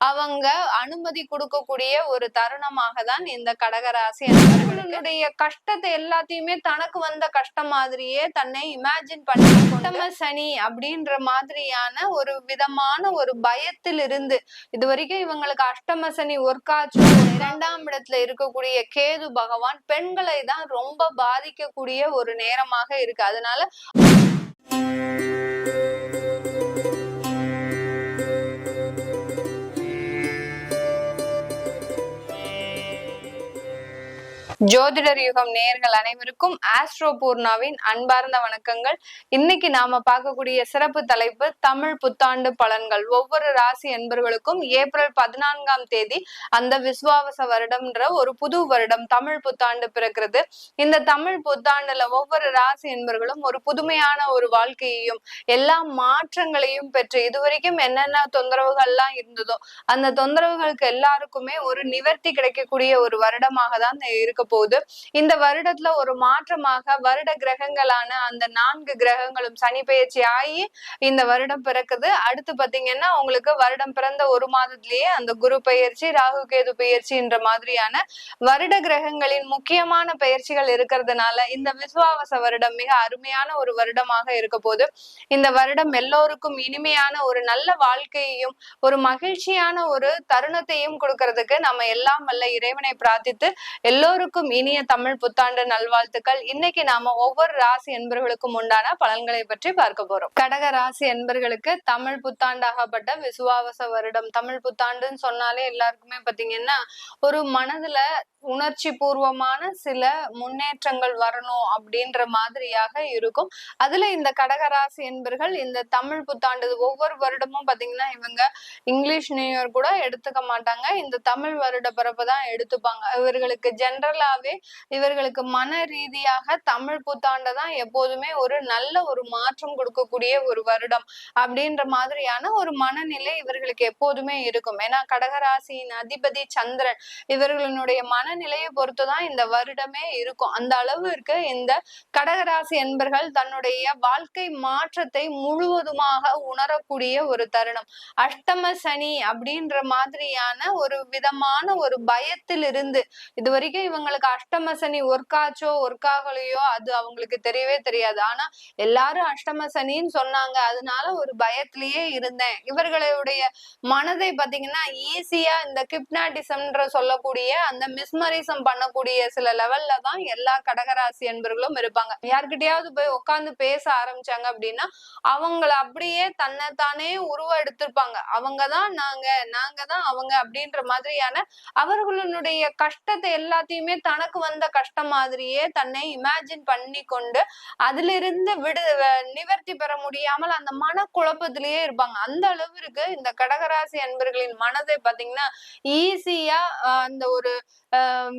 அவங்க அனுமதி கொடுக்கக்கூடிய ஒரு தருணமாக தான் இந்த கடகராசி அவர்களுடைய கஷ்டத்தை எல்லாத்தையுமே தனக்கு வந்த கஷ்டம் மாதிரியே தன்னை இமேஜின் பண்ணி அஷ்டம சனி அப்படின்ற மாதிரியான ஒரு விதமான ஒரு பயத்தில் இருந்து இது வரைக்கும் இவங்களுக்கு அஷ்டம சனி ஒர்க்காச்சு இரண்டாம் இடத்துல இருக்கக்கூடிய கேது பகவான் பெண்களை தான் ரொம்ப பாதிக்கக்கூடிய ஒரு நேரமாக இருக்கு. அதனால ஜோதிடர் யுகம் நேர்கள் அனைவருக்கும் ஆஸ்ட்ரோ பூர்ணாவின் அன்பார்ந்த வணக்கங்கள். இன்னைக்கு நாம பார்க்கக்கூடிய சிறப்பு தலைப்பு தமிழ் புத்தாண்டு பலன்கள். ஒவ்வொரு ராசி என்பர்களுக்கும் ஏப்ரல் பதினான்காம் தேதி அந்த விஸ்வாவச வருடம்ன்ற ஒரு புது வருடம் தமிழ் புத்தாண்டு பிறக்கிறது. இந்த தமிழ் புத்தாண்டுல ஒவ்வொரு ராசி என்பர்களும் ஒரு புதுமையான ஒரு வாழ்க்கையையும் எல்லா மாற்றங்களையும் பெற்று இதுவரைக்கும் என்னென்ன தொந்தரவுகள்லாம் இருந்ததோ அந்த தொந்தரவுகளுக்கு எல்லாருக்குமே ஒரு நிவர்த்தி கிடைக்கக்கூடிய ஒரு வருடமாக தான் இருக்க போகுது இந்த வருடத்துல ஒரு மாற்றமாக வருட கிரகங்களான அந்த நான்கு கிரகங்களும் சனி பெயர்ச்சி ஆகி இந்த வருடம் பிறக்குது. அடுத்து பாத்தீங்கன்னா உங்களுக்கு வருடம் பிறந்த ஒரு மாதத்திலேயே அந்த குரு பெயர்ச்சி ராகு கேது பெயர்ச்சின்ற மாதிரியான வருட கிரகங்களின் முக்கியமான பெயர்ச்சிகள் இருக்கிறதுனால இந்த விசுவாவச வருடம் மிக அருமையான ஒரு வருடமாக இருக்க போது இந்த வருடம் எல்லோருக்கும் இனிமையான ஒரு நல்ல வாழ்க்கையையும் ஒரு மகிழ்ச்சியான ஒரு தருணத்தையும் கொடுக்கறதுக்கு நம்ம எல்லாம் வல்ல இறைவனை பிரார்த்தித்து எல்லோருக்கும் இனிய தமிழ் புத்தாண்டு நல்வாழ்த்துக்கள். இன்னைக்கு நாம ஒவ்வொரு ராசி என்பர்களுக்கும் உண்டான பலன்களை பற்றி பார்க்க போறோம். கடக ராசி என்பர்களுக்கு தமிழ் புத்தாண்டாகப்பட்ட விசுவாவச வருடம். தமிழ் புத்தாண்டுன்னு சொன்னாலே எல்லாருக்குமே பாத்தீங்கன்னா ஒரு மனதுல உணர்ச்சி பூர்வமான சில முன்னேற்றங்கள் வரணும் அப்படின்ற மாதிரியாக இருக்கும். அதுல இந்த கடகராசி என்பர்கள் இந்த தமிழ் புத்தாண்டு ஒவ்வொரு வருடமும் பாத்தீங்கன்னா இவங்க இங்கிலீஷ் நியூ இயர் கூட எடுத்துக்க மாட்டாங்க. இந்த தமிழ் வருட பிறப்பு தான் எடுத்துப்பாங்க. இவர்களுக்கு ஃபுல்லாவே இவர்களுக்கு மன ரீதியாக தமிழ் புத்தாண்டை தான் எப்போதுமே ஒரு நல்ல ஒரு மாற்றம் கொடுக்கக்கூடிய ஒரு வருடம் அப்படின்ற மாதிரியான ஒரு மனநிலை இவர்களுக்கு எப்போதுமே இருக்கும். ஏன்னா கடகராசியின் அதிபதி சந்திரன் இவர்களுடைய மனநிலையை பொறுத்துதான் இந்த வருடமே இருக்கும். அந்த அளவிற்கு இந்த கடகராசி என்பர்கள் தன்னுடைய வாழ்க்கை மாற்றத்தை முழுவதுமாக உணரக்கூடிய ஒரு தருணம். அஷ்டம சனி அப்படின்ற மாதிரியான ஒரு விதமான ஒரு பயத்தில் இருந்து இது வரைக்கும் இவங்களை அவங்களுக்கு அஷ்டம சனி ஒர்க்காச்சோ ஒர்க் ஆகலையோ அது அவங்களுக்கு தெரியவே தெரியாது. ஆனா எல்லாரும் அஷ்டம சனின்னு சொன்னாங்க. அதனால ஒரு பயத்திலேயே இருந்தேன். இவர்களுடைய மனதை பாத்தீங்கன்னா ஈஸியா இந்த கிப்னாட்டிசம்ன்ற சொல்லக்கூடிய அந்த மிஸ்மரிசம் பண்ணக்கூடிய சில லெவல்ல தான் எல்லா கடகராசி என்பர்களும் இருப்பாங்க. யார்கிட்டயாவது போய் உட்கார்ந்து பேச ஆரம்பிச்சாங்க அப்படின்னா அவங்கள அப்படியே தன்னைத்தானே தானே உருவ எடுத்திருப்பாங்க அவங்கதான் நாங்க நாங்க தான் அவங்க அப்படின்ற மாதிரியான அவர்களுடைய கஷ்டத்தை எல்லாத்தையுமே தனக்கு வந்த கஷ்டம் மாதிரியே தன்னை இமேஜின் பண்ணி கொண்டு அதுல இருந்து விடு நிவர்த்தி பெற முடியாமல் அந்த மன குழப்பத்திலேயே இருப்பாங்க. அந்த அளவிற்கு இந்த கடகராசி அன்பர்களின் மனதை பாத்தீங்கன்னா ஈஸியா அந்த ஒரு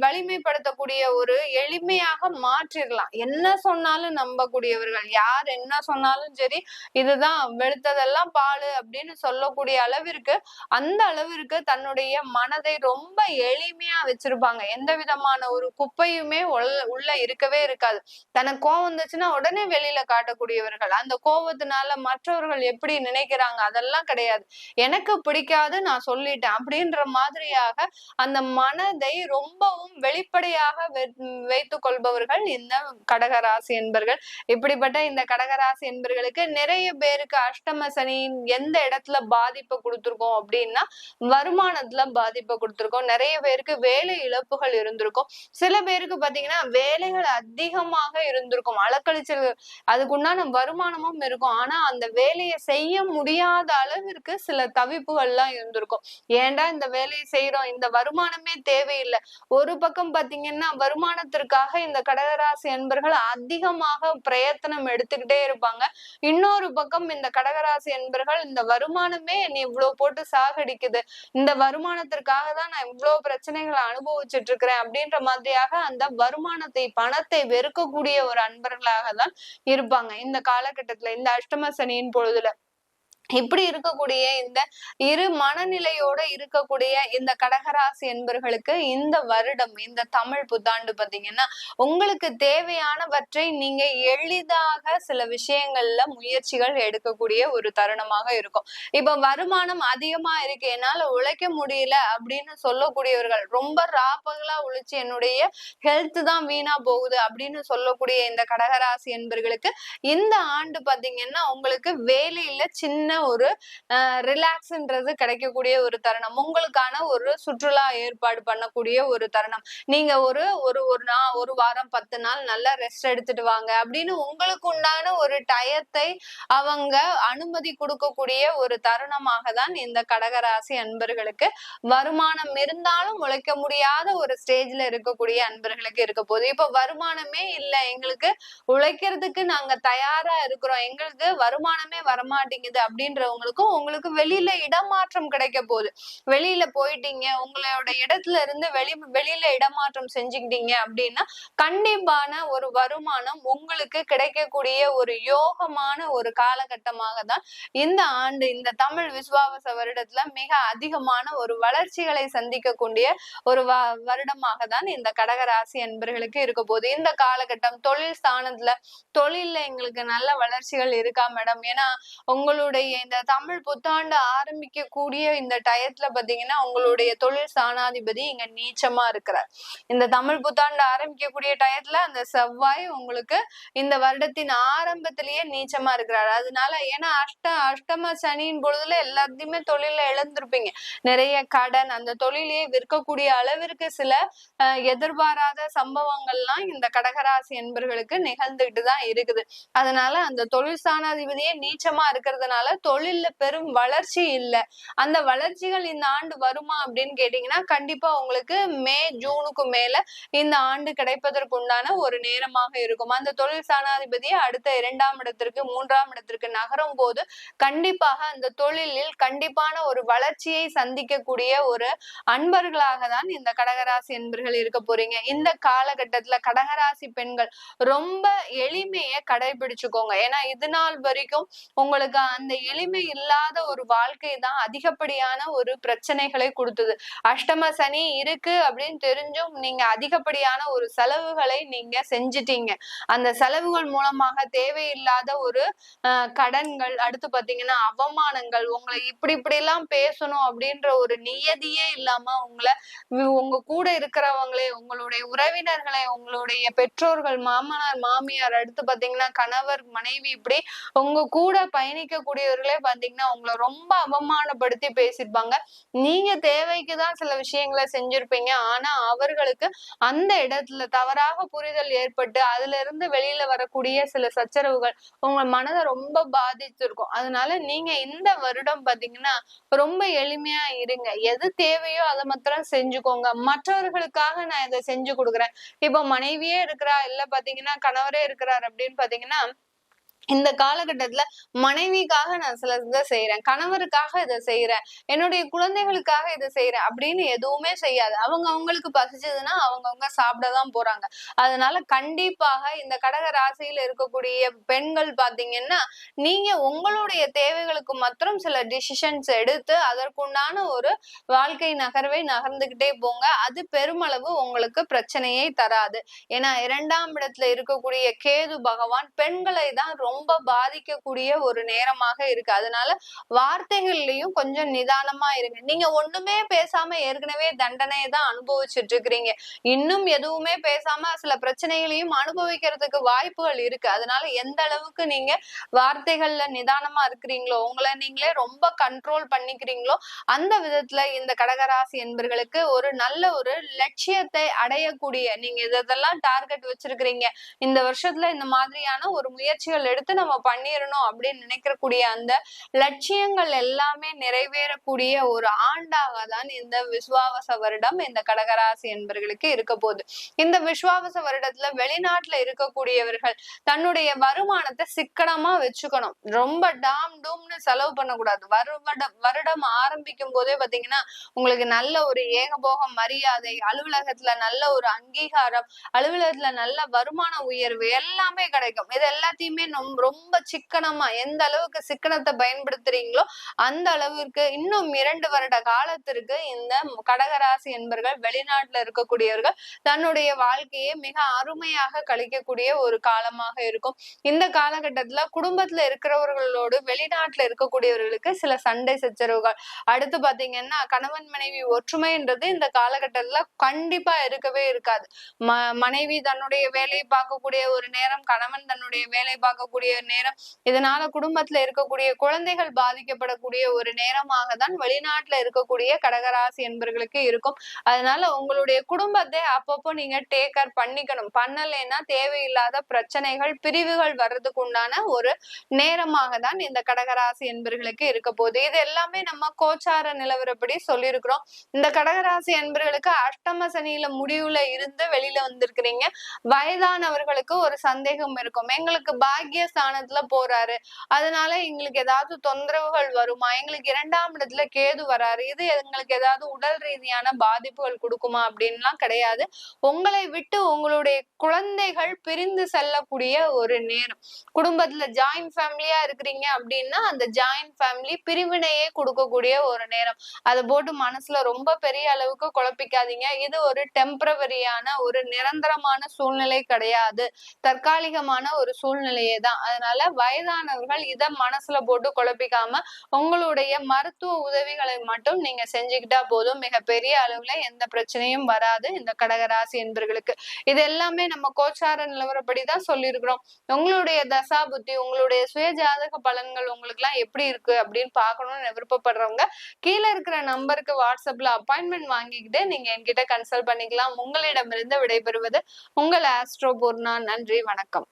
வலிமைப்படுத்தக்கூடிய ஒரு எளிமையாக மாற்றிடலாம். என்ன சொன்னாலும் நம்பக்கூடியவர்கள் யார் என்ன சொன்னாலும் சரி இதுதான் வெளுத்ததெல்லாம் பாலு அப்படின்னு சொல்லக்கூடிய அளவிற்கு அந்த அளவிற்கு தன்னுடைய மனதை ரொம்ப எளிமையா வச்சிருப்பாங்க. எந்த விதமான ஒரு குப்பையுமே உள்ள உள்ள இருக்கவே இருக்காது. தனக்கு கோவம் வந்துச்சுன்னா உடனே வெளியில காட்டக்கூடியவர்கள். அந்த கோபத்தினால மற்றவர்கள் எப்படி நினைக்கிறாங்க? அதெல்லாம் கிடையாது. எனக்கு பிடிக்காது நான் சொல்லிட்டேன். அப்படின்ற மாதிரியாக அந்த மனதை ரொம்பவும் வெளிப்படையாக வைத்துக் கொள்பவர்கள் இந்த கடகராசி என்பர்கள். இப்படிப்பட்ட இந்த கடகராசி என்பர்களுக்கு நிறைய பேருக்கு அஷ்டம சனியின் எந்த இடத்துல பாதிப்பை கொடுத்துருக்கோம் அப்படின்னா வருமானத்துல பாதிப்பை கொடுத்துருக்கோம். நிறைய பேருக்கு வேலை இழப்புகள் இருந்திருக்கும். சில பேருக்கு பாத்தீங்கன்னா வேலைகள் அதிகமாக இருந்திருக்கும். அலக்கழிச்சல் அதுக்குண்டான வருமானமும் இருக்கும். ஆனா அந்த வேலையை செய்ய முடியாத அளவிற்கு சில தவிப்புகள்லாம் இருந்திருக்கும். ஏன்டா இந்த வேலையை செய்யறோம் இந்த வருமானமே தேவையில்லை. ஒரு பக்கம் பாத்தீங்கன்னா வருமானத்திற்காக இந்த கடகராசி என்பர்கள் அதிகமாக பிரயத்தனம் எடுத்துக்கிட்டே இருப்பாங்க. இன்னொரு பக்கம் இந்த கடகராசி என்பர்கள் இந்த வருமானமே நீ இவ்வளவு போட்டு சாகடிக்குது. இந்த வருமானத்திற்காக தான் நான் இவ்வளவு பிரச்சனைகளை அனுபவிச்சுட்டு இருக்கிறேன் அப்படின்ற மாதிரி மாதிரியாக அந்த வருமானத்தை பணத்தை வெறுக்கக்கூடிய ஒரு அன்பர்களாக தான் இருப்பாங்க. இந்த காலகட்டத்துல இந்த அஷ்டம சனியின் பொழுதுல. இப்படி இருக்கக்கூடிய இந்த இரு மனநிலையோட இருக்கக்கூடிய இந்த கடகராசி என்பர்களுக்கு இந்த வருடம் இந்த தமிழ் புத்தாண்டு பாத்தீங்கன்னா உங்களுக்கு தேவையானவற்றை நீங்க எளிதாக சில விஷயங்கள்ல முயற்சிகள் எடுக்கக்கூடிய ஒரு தருணமாக இருக்கும். இப்ப வருமானம் அதிகமா இருக்கு என்னால உழைக்க முடியல அப்படின்னு சொல்லக்கூடியவர்கள் ரொம்ப ராப்பகலா உழைச்சு என்னுடைய ஹெல்த் தான் வீணா போகுது அப்படின்னு சொல்லக்கூடிய இந்த கடகராசி என்பர்களுக்கு இந்த ஆண்டு பாத்தீங்கன்னா உங்களுக்கு வேலையில சின்ன ஒரு ரிலாக்ஸ்ன்றது கிடைக்கக்கூடிய ஒரு தருணம். உங்களுக்கான ஒரு சுற்றுலா ஏற்பாடு பண்ணக்கூடிய ஒரு தருணம். நீங்க ஒரு ஒரு ஒரு நாள் ஒரு வாரம் பத்து நாள் நல்லா ரெஸ்ட் எடுத்துட்டு வாங்க அப்படின்னு உங்களுக்கு உண்டான ஒரு டயத்தை அவங்க அனுமதி கொடுக்கக்கூடிய ஒரு தருணமாக தான் இந்த கடகராசி அன்பர்களுக்கு வருமானம் இருந்தாலும் உழைக்க முடியாத ஒரு ஸ்டேஜ்ல இருக்கக்கூடிய அன்பர்களுக்கு இருக்க போகுது. இப்ப வருமானமே இல்லை. எங்களுக்கு உழைக்கிறதுக்கு நாங்க தயாரா இருக்கிறோம். எங்களுக்கு வருமானமே வரமாட்டேங்குது அப்படின்றவங்களுக்கும் உங்களுக்கு வெளியில இடமாற்றம் கிடைக்க போகுது. வெளியில போயிட்டீங்க உங்களோட இடத்துல இருந்து வெளி வெளியில இடமாற்றம் செஞ்சுக்கிட்டீங்க அப்படின்னா கண்டிப்பான ஒரு வருமானம் உங்களுக்கு கிடைக்கக்கூடிய ஒரு யோகமான ஒரு காலகட்டமாக தான் இந்த ஆண்டு இந்த தமிழ் விசுவாவச வருடத்துல மிக அதிகமான ஒரு வளர்ச்சிகளை சந்திக்கக்கூடிய ஒரு வ வருடமாக தான் இந்த கடகராசி அன்பர்களுக்கு இருக்க போகுது. இந்த காலகட்டம் தொழில் ஸ்தானத்துல தொழில்ல எங்களுக்கு நல்ல வளர்ச்சிகள் இருக்கா மேடம்? ஏன்னா உங்களுடைய இந்த தமிழ் புத்தாண்டு ஆரம்பிக்கக்கூடிய இந்த டயத்துல பாத்தீங்கன்னா உங்களுடைய தொழில் சாணாதிபதி இங்க நீச்சமா இருக்கிறார். இந்த தமிழ் புத்தாண்டு ஆரம்பிக்கக்கூடிய டயத்துல அந்த செவ்வாய் உங்களுக்கு இந்த வருடத்தின் ஆரம்பத்திலேயே நீச்சமா இருக்கிறார். அதனால ஏன்னா அஷ்ட அஷ்டம சனியின் பொழுதுல எல்லாத்தையுமே தொழில இழந்திருப்பீங்க நிறைய கடன் அந்த தொழிலையே விற்கக்கூடிய அளவிற்கு சில எதிர்பாராத சம்பவங்கள்லாம் இந்த கடகராசி என்பர்களுக்கு நிகழ்ந்துகிட்டு தான் இருக்குது. அதனால அந்த தொழில் சாணாதிபதியே நீச்சமா இருக்கிறதுனால தொழில்ல பெரும் வளர்ச்சி இல்லை. அந்த வளர்ச்சிகள் இந்த ஆண்டு வருமா அப்படின்னு கேட்டீங்கன்னா கண்டிப்பா உங்களுக்கு மே ஜூனுக்கு மேல இந்த ஆண்டு கிடைப்பதற்கு உண்டான ஒரு நேரமாக இருக்கும். அந்த தொழில் சாணாதிபதியை அடுத்த இரண்டாம் இடத்திற்கு மூன்றாம் இடத்திற்கு நகரும் போது கண்டிப்பாக அந்த தொழிலில் கண்டிப்பான ஒரு வளர்ச்சியை சந்திக்கக்கூடிய ஒரு அன்பர்களாக தான் இந்த கடகராசி என்பர்கள் இருக்க போறீங்க. இந்த காலகட்டத்துல கடகராசி பெண்கள் ரொம்ப எளிமையை கடைபிடிச்சுக்கோங்க. ஏன்னா இது நாள் வரைக்கும் உங்களுக்கு அந்த எளிமை இல்லாத ஒரு வாழ்க்கை தான் அதிகப்படியான ஒரு பிரச்சனைகளை கொடுத்தது. அஷ்டம சனி இருக்கு அப்படின்னு தெரிஞ்சும் நீங்க அதிகப்படியான ஒரு செலவுகளை நீங்க செஞ்சிட்டீங்க. அந்த செலவுகள் மூலமாக தேவையில்லாத ஒரு கடன்கள் அடுத்து பாத்தீங்கன்னா அவமானங்கள் உங்களை இப்படி இப்படி எல்லாம் பேசணும் அப்படின்ற ஒரு நியதியே இல்லாம உங்களை உங்க கூட இருக்கிறவங்களே உங்களுடைய உறவினர்களை உங்களுடைய பெற்றோர்கள் மாமனார் மாமியார் அடுத்து பாத்தீங்கன்னா கணவர் மனைவி இப்படி உங்க கூட பயணிக்கக்கூடிய நண்பர்களே பாத்தீங்கன்னா உங்களை ரொம்ப அவமானப்படுத்தி பேசியிருப்பாங்க. நீங்க தேவைக்குதான் சில விஷயங்களை செஞ்சிருப்பீங்க. ஆனா அவர்களுக்கு அந்த இடத்துல தவறாக புரிதல் ஏற்பட்டு அதுல இருந்து வெளியில வரக்கூடிய சில சச்சரவுகள் உங்க மனதை ரொம்ப பாதிச்சிருக்கும். அதனால நீங்க இந்த வருடம் பாத்தீங்கன்னா ரொம்ப எளிமையா இருங்க. எது தேவையோ அதை மாத்திரம் செஞ்சுக்கோங்க. மற்றவர்களுக்காக நான் இதை செஞ்சு கொடுக்குறேன். இப்போ மனைவியே இருக்கிறா இல்ல பாத்தீங்கன்னா கணவரே இருக்கிறார் அப்படின்னு பாத்தீங்கன்னா இந்த காலகட்டத்துல மனைவிக்காக நான் சில இதை செய்யறேன் கணவருக்காக இதை செய்யறேன் என்னுடைய குழந்தைகளுக்காக இதை செய்யறேன் அப்படின்னு எதுவுமே செய்யாது. அவங்க அவங்களுக்கு பசிச்சதுன்னா அவங்கவுங்க சாப்பிடதான் போறாங்க. அதனால கண்டிப்பாக இந்த கடக ராசியில இருக்கக்கூடிய பெண்கள் பாத்தீங்கன்னா நீங்க உங்களுடைய தேவைகளுக்கு மாத்திரம் சில டிசிஷன்ஸ் எடுத்து அதற்குண்டான ஒரு வாழ்க்கை நகர்வை நகர்ந்துகிட்டே போங்க. அது பெருமளவு உங்களுக்கு பிரச்சனையை தராது. ஏன்னா இரண்டாம் இடத்துல இருக்கக்கூடிய கேது பகவான் பெண்களை தான் ரொம்ப ரொம்ப பாதிக்கக்கூடிய ஒரு நேரமாக இருக்கு. அதனால வார்த்தைகள்லயும் கொஞ்சம் நிதானமா இருங்க. நீங்க ஒண்ணுமே பேசாம ஏற்கனவே தண்டனையை தான் அனுபவிச்சுட்டு இருக்கிறீங்க. இன்னும் எதுவுமே பேசாம சில பிரச்சனைகளையும் அனுபவிக்கிறதுக்கு வாய்ப்புகள் இருக்கு. அதனால எந்த அளவுக்கு நீங்க வார்த்தைகள்ல நிதானமா இருக்கிறீங்களோ உங்களை நீங்களே ரொம்ப கண்ட்ரோல் பண்ணிக்கிறீங்களோ அந்த விதத்துல இந்த கடகராசி என்பர்களுக்கு ஒரு நல்ல ஒரு லட்சியத்தை அடையக்கூடிய நீங்க இதெல்லாம் டார்கெட் வச்சிருக்கிறீங்க. இந்த வருஷத்துல இந்த மாதிரியான ஒரு முயற்சிகள் எடுத்து எடுத்து நம்ம பண்ணிடணும் அப்படின்னு நினைக்கக்கூடிய அந்த லட்சியங்கள் எல்லாமே நிறைவேறக்கூடிய ஒரு ஆண்டாக தான் இந்த விஸ்வாவச வருடம் இந்த கடகராசி என்பர்களுக்கு இருக்க போகுது. இந்த விஸ்வாவச வருடத்துல வெளிநாட்டுல இருக்கக்கூடியவர்கள் தன்னுடைய வருமானத்தை சிக்கனமா வச்சுக்கணும். ரொம்ப டாம் டூம்னு செலவு பண்ணக்கூடாது. வருடம் வருடம் ஆரம்பிக்கும் போதே பாத்தீங்கன்னா உங்களுக்கு நல்ல ஒரு ஏகபோக மரியாதை அலுவலகத்துல நல்ல ஒரு அங்கீகாரம் அலுவலகத்துல நல்ல வருமான உயர்வு எல்லாமே கிடைக்கும். இது எல்லாத்தையுமே ரொம்ப சிக்கனமா எந்த அளவுக்கு சிக்கனத்தை பயன்படுத்துறீங்களோ அந்த அளவிற்கு இன்னும் இரண்டு வருட காலத்திற்கு இந்த கடகராசி என்பர்கள் வெளிநாட்டுல இருக்கக்கூடியவர்கள் தன்னுடைய வாழ்க்கையை மிக அருமையாக கழிக்கக்கூடிய ஒரு காலமாக இருக்கும். இந்த காலகட்டத்துல குடும்பத்துல இருக்கிறவர்களோடு வெளிநாட்டுல இருக்கக்கூடியவர்களுக்கு சில சண்டை சச்சரவுகள். அடுத்து பாத்தீங்கன்னா கணவன் மனைவி ஒற்றுமைன்றது இந்த காலகட்டத்துல கண்டிப்பா இருக்கவே இருக்காது. ம மனைவி தன்னுடைய வேலையை பார்க்கக்கூடிய ஒரு நேரம் கணவன் தன்னுடைய வேலை பார்க்கக்கூடிய நேரம். இதனால குடும்பத்துல இருக்கக்கூடிய குழந்தைகள் பாதிக்கப்படக்கூடிய ஒரு நேரமாக தான் வெளிநாட்டுல இருக்கக்கூடிய கடகராசி என்பர்களுக்கு இருக்கும். அதனால உங்களுடைய குடும்பத்தை அப்பப்போ நீங்க டேக்கர் பண்ணிக்கணும். பண்ணலைன்னா தேவையில்லாத பிரச்சனைகள் பிரிவுகள் வர்றதுக்கு உண்டான ஒரு நேரமாக தான் இந்த கடகராசி என்பர்களுக்கு இருக்க போகுது. இது எல்லாமே நம்ம கோச்சார நிலவரப்படி சொல்லியிருக்கிறோம். இந்த கடகராசி என்பர்களுக்கு அஷ்டம சனியில முடிவுல இருந்து வெளியில வந்திருக்கிறீங்க. வயதானவர்களுக்கு ஒரு சந்தேகம் இருக்கும். எங்களுக்கு பாக்கிய ஸ்தானத்துல போறாரு. அதனால எங்களுக்கு ஏதாவது தொந்தரவுகள் வருமா? எங்களுக்கு இரண்டாம் இடத்துல கேது வராரு. இது எங்களுக்கு ஏதாவது உடல் ரீதியான பாதிப்புகள் கொடுக்குமா? அப்படின்லாம் கிடையாது. உங்களை விட்டு உங்களுடைய குழந்தைகள் பிரிந்து செல்லக்கூடிய ஒரு நேரம். குடும்பத்துல ஜாயிண்ட் ஃபேமிலியா இருக்கிறீங்க அப்படின்னா அந்த ஜாயிண்ட் ஃபேமிலி பிரிவினையே கொடுக்கக்கூடிய ஒரு நேரம். அதை போட்டு மனசுல ரொம்ப பெரிய அளவுக்கு குழப்பிக்காதீங்க. இது ஒரு டெம்பரவரியான ஒரு நிரந்தரமான சூழ்நிலை கிடையாது. தற்காலிகமான ஒரு சூழ்நிலையே தான் அதனால வயதானவர்கள் இதை மனசுல போட்டு குழப்பிக்காம உங்களுடைய மருத்துவ உதவிகளை மட்டும் நீங்க செஞ்சுக்கிட்டா போதும். மிகப்பெரிய அளவுல எந்த பிரச்சனையும் வராது இந்த கடகராசி என்பர்களுக்கு. இது எல்லாமே நம்ம கோச்சார நிலவரப்படிதான் சொல்லியிருக்கிறோம். உங்களுடைய தசா புத்தி உங்களுடைய சுய ஜாதக பலன்கள் உங்களுக்கு எல்லாம் எப்படி இருக்கு அப்படின்னு பாக்கணும்னு விருப்பப்படுறவங்க கீழே இருக்கிற நம்பருக்கு வாட்ஸ்அப்ல அப்பாயின்மெண்ட் வாங்கிக்கிட்டு நீங்க என்கிட்ட கன்சல்ட் பண்ணிக்கலாம். உங்களிடமிருந்து விடைபெறுவது உங்கள் ஆஸ்ட்ரோ பூர்ணா நன்றி வணக்கம்.